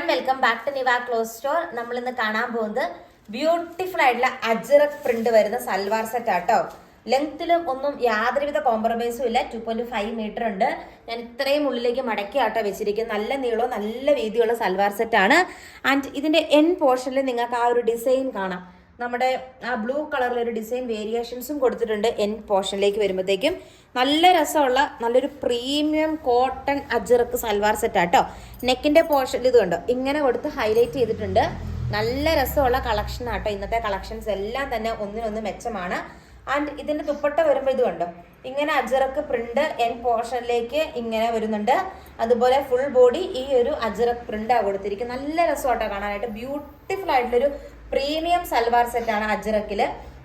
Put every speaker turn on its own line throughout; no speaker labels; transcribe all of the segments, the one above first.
One welcome back to Niva clothes store നമ്മൾ ഇന്ന് കാണാൻ പോകുന്നത് ബ്യൂട്ടിഫുൾ ആയിട്ടുള്ള അജറക് പ്രിന്റ് വരുന്ന സൽവാർ സെറ്റ് ആട്ടോ. ലെങ്ത്തിലും ഒന്നും യാതൊരുവിധ കോംപ്രമൈസും ഇല്ല. ടു പോയിന്റ് ഫൈവ് മീറ്റർ ഉണ്ട്. ഞാൻ ഇത്രയും ഉള്ളിലേക്ക് മടക്കി ആട്ടോ വെച്ചിരിക്കുന്നത്. നല്ല നീളവും നല്ല വീതിയുള്ള സൽവാർ സെറ്റ് ആണ്. ആൻഡ് ഇതിന്റെ എൻ പോർഷനിൽ നിങ്ങൾക്ക് ആ ഒരു ഡിസൈൻ കാണാം. നമ്മുടെ ആ ബ്ലൂ കളറിലൊരു ഡിസൈൻ വേരിയേഷൻസും കൊടുത്തിട്ടുണ്ട് എൻ പോർഷനിലേക്ക് വരുമ്പോഴത്തേക്കും. നല്ല രസമുള്ള നല്ലൊരു premium cotton ajrak salwar set ആട്ടോ നെക്കിന്റെ പോർഷനിൽ ഇത് കണ്ടോ? ഇങ്ങനെ കൊടുത്ത് ഹൈലൈറ്റ് ചെയ്തിട്ടുണ്ട്. നല്ല രസമുള്ള കളക്ഷൻ ആട്ടോ ഇന്നത്തെ കളക്ഷൻസ് എല്ലാം തന്നെ ഒന്നിനൊന്ന് മെച്ചമാണ്. ആൻഡ് ഇതിന്റെ ദുപ്പട്ട വരുമ്പോൾ ഇത് കണ്ടോ? ഇങ്ങനെ അജറക്ക് പ്രിന്റ് എൻ പോർഷനിലേക്ക് ഇങ്ങനെ വരുന്നുണ്ട്. അതുപോലെ ഫുൾ ബോഡി ഈ ഒരു അജറക്ക് പ്രിന്റ് ആ കൊടുത്തിരിക്കുന്നത്. നല്ല രസമാട്ടോ കാണാനായിട്ട്. ബ്യൂട്ടിഫുൾ ആയിട്ടുള്ളൊരു പ്രീമിയം സൽവാർ സെറ്റ് ആണ് അജറക്കിൽ.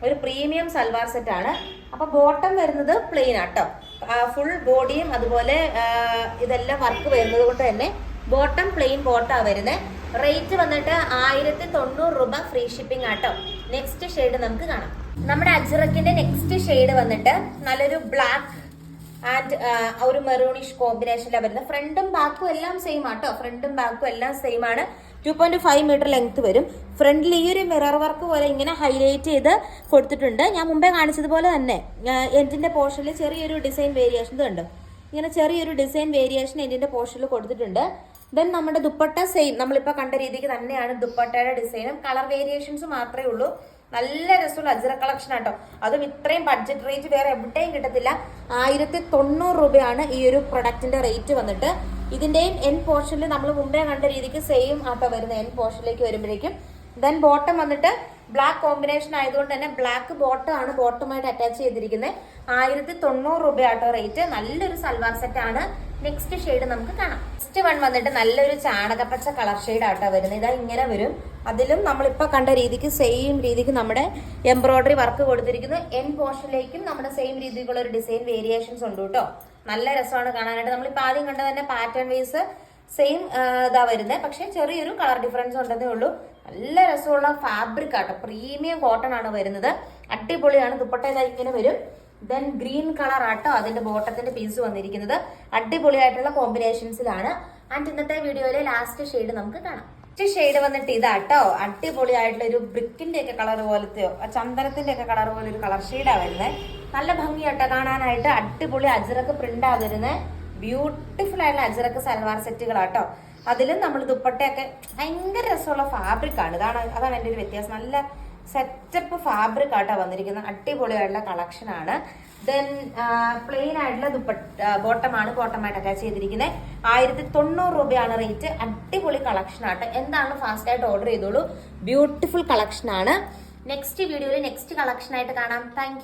ഒരു പ്രീമിയം സൽവാർ സെറ്റ് ആണ്. അപ്പൊ ബോട്ടം വരുന്നത് പ്ലെയിൻ ആട്ടോ. ഫുൾ ബോഡിയും അതുപോലെ ഇതെല്ലാം വർക്ക് വരുന്നത് കൊണ്ട് തന്നെ ബോട്ടം പ്ലെയിൻ ബോട്ടാ വരുന്നത് റേറ്റ് വന്നിട്ട് ആയിരത്തി തൊണ്ണൂറ് രൂപ ഫ്രീ ഷിപ്പിംഗ് ആട്ടോ. നെക്സ്റ്റ് ഷെയ്ഡ് നമുക്ക് കാണാം. നമ്മുടെ അജറക്കിന്റെ നെക്സ്റ്റ് ഷെയ്ഡ് വന്നിട്ട് നല്ലൊരു ബ്ലാക്ക് ആൻഡ് ഒരു മെറൂണിഷ് കോമ്പിനേഷനിലാണ് വരുന്നത്. ഫ്രണ്ടും ബാക്കും എല്ലാം സെയിം ആട്ടോ. ഫ്രണ്ടും ബാക്കും എല്ലാം സെയിം ആണ്. Two point five metre length വരും. ഫ്രണ്ടിൽ ഈ ഒരു മിറർ വർക്ക് പോലെ ഇങ്ങനെ ഹൈലൈറ്റ് ചെയ്ത് കൊടുത്തിട്ടുണ്ട്. ഞാൻ മുമ്പേ കാണിച്ചതുപോലെ തന്നെ എന്റിന്റെ പോർഷനിൽ ചെറിയൊരു ഡിസൈൻ വേരിയേഷൻ ഉണ്ട് ഇങ്ങനെ ചെറിയൊരു ഡിസൈൻ വേരിയേഷൻ എന്റിന്റെ പോർഷനിൽ കൊടുത്തിട്ടുണ്ട്. ദെൻ നമ്മുടെ ദുപ്പട്ട സെയിം നമ്മളിപ്പോൾ കണ്ട രീതിക്ക് തന്നെയാണ് ദുപ്പട്ടയുടെ ഡിസൈനും കളർ വേരിയേഷൻസ് മാത്രമേ ഉള്ളൂ. നല്ല രസമുള്ള അജ്ര കളക്ഷൻ ആട്ടോ. അതും ഇത്രയും ബഡ്ജറ്റ് റേറ്റ് വേറെ എവിടെയും കിട്ടത്തില്ല. ആയിരത്തി തൊണ്ണൂറ് രൂപയാണ് ഈ ഒരു പ്രൊഡക്റ്റിന്റെ റേറ്റ് വന്നിട്ട്. ഇതിന്റെയും എൻ പോർഷനിൽ നമ്മൾ മുമ്പേ കണ്ട രീതിക്ക് സെയിം ആട്ടോ വരുന്നത്. എൻ പോർഷനിലേക്ക് വരുമ്പോഴേക്കും. ദെൻ ബോട്ടം വന്നിട്ട് ബ്ലാക്ക് കോമ്പിനേഷൻ ആയതുകൊണ്ട് തന്നെ ബ്ലാക്ക് ബോട്ടം ആണ് ബോട്ടമായിട്ട് അറ്റാച്ച് ചെയ്തിരിക്കുന്നത്. ആയിരത്തി തൊണ്ണൂറ് രൂപയാട്ടോ റേറ്റ് നല്ലൊരു സൽവാർ സെറ്റ് ആണ്. നെക്സ്റ്റ് ഷെയ്ഡ് നമുക്ക് കാണാം. നെക്സ്റ്റ് വൺ വന്നിട്ട് നല്ലൊരു ചാണകപ്പച്ച കളർ ഷെയ്ഡ് ആട്ടോ വരുന്നത്. ഇതാ ഇങ്ങനെ വരും. അതിലും നമ്മളിപ്പോൾ കണ്ട രീതിക്ക് സെയിം രീതിക്ക് നമ്മുടെ എംബ്രോയിഡറി വർക്ക് കൊടുത്തിരിക്കുന്നു. എൻ പോർഷനിലേക്കും നമ്മുടെ സെയിം രീതിക്കുള്ള ഒരു ഡിസൈൻ വേരിയേഷൻസ് ഉണ്ട് കേട്ടോ. നല്ല രസമാണ് കാണാനായിട്ട്. നമ്മളിപ്പോൾ ആദ്യം കണ്ട തന്നെ പാറ്റേൺ വൈസ് സെയിം ഇതാ വരുന്നത് പക്ഷേ ചെറിയൊരു കളർ ഡിഫറൻസ് ഉണ്ടെന്നേ ഉള്ളൂ. നല്ല രസമുള്ള ഫാബ്രിക് ആട്ടോ. പ്രീമിയം കോട്ടൺ ആണ് വരുന്നത്. അടിപൊളിയാണ്. ദുപ്പട്ട ഇങ്ങനെ വരും. ദെൻ ഗ്രീൻ കളർ ആട്ടോ അതിന്റെ ബോട്ടത്തിന്റെ പീസ് വന്നിരിക്കുന്നത്. അടിപൊളിയായിട്ടുള്ള കോമ്പിനേഷൻസിലാണ് ആൻഡ് ഇന്നത്തെ വീഡിയോയിലെ ലാസ്റ്റ് ഷെയ്ഡ് നമുക്ക് കാണാം. ലാസ്റ്റ് ഷെയ്ഡ് വന്നിട്ട് ഇതാട്ടോ. അടിപൊളിയായിട്ടുള്ള ഒരു ബ്രിക്കിന്റെ ഒക്കെ കളർ പോലത്തെയോ ചന്ദനത്തിന്റെ ഒക്കെ കളർ പോലെ ഒരു കളർ ഷെയ്ഡാ വരുന്നത് നല്ല ഭംഗിയാട്ടോ കാണാനായിട്ട്. അടിപൊളി അജറക്ക് ആ വരുന്നത് ബ്യൂട്ടിഫുൾ ആയിട്ടുള്ള അജറക്ക് സൽവാർ സെറ്റുകളാട്ടോ. അതിലും നമ്മൾ ദുപ്പട്ടയൊക്കെ ഭയങ്കര രസമുള്ള ഫാബ്രിക് ആണ്. ഇതാണ് അതാണ് എന്റെ ഒരു വ്യത്യാസം. നല്ല സെറ്റപ്പ് ഫാബ്രിക് ആട്ടാ വന്നിരിക്കുന്നത് അടിപൊളിയായിട്ടുള്ള കളക്ഷൻ ആണ്. ദെൻ പ്ലെയിൻ ആയിട്ടുള്ള ദുപ്പട്ട ബോട്ടമാണ് ബോട്ടമായിട്ട് അറ്റാച്ച് ചെയ്തിരിക്കുന്നത് ആയിരത്തി തൊണ്ണൂറ് രൂപയാണ് റേറ്റ് അടിപൊളി കളക്ഷൻ ആട്ടെ. എന്താണ് ഫാസ്റ്റ് ആയിട്ട് ഓർഡർ ചെയ്തോളൂ. ബ്യൂട്ടിഫുൾ കളക്ഷൻ ആണ്. നെക്സ്റ്റ് വീഡിയോയിൽ നെക്സ്റ്റ് കളക്ഷൻ ആയിട്ട് കാണാം. താങ്ക്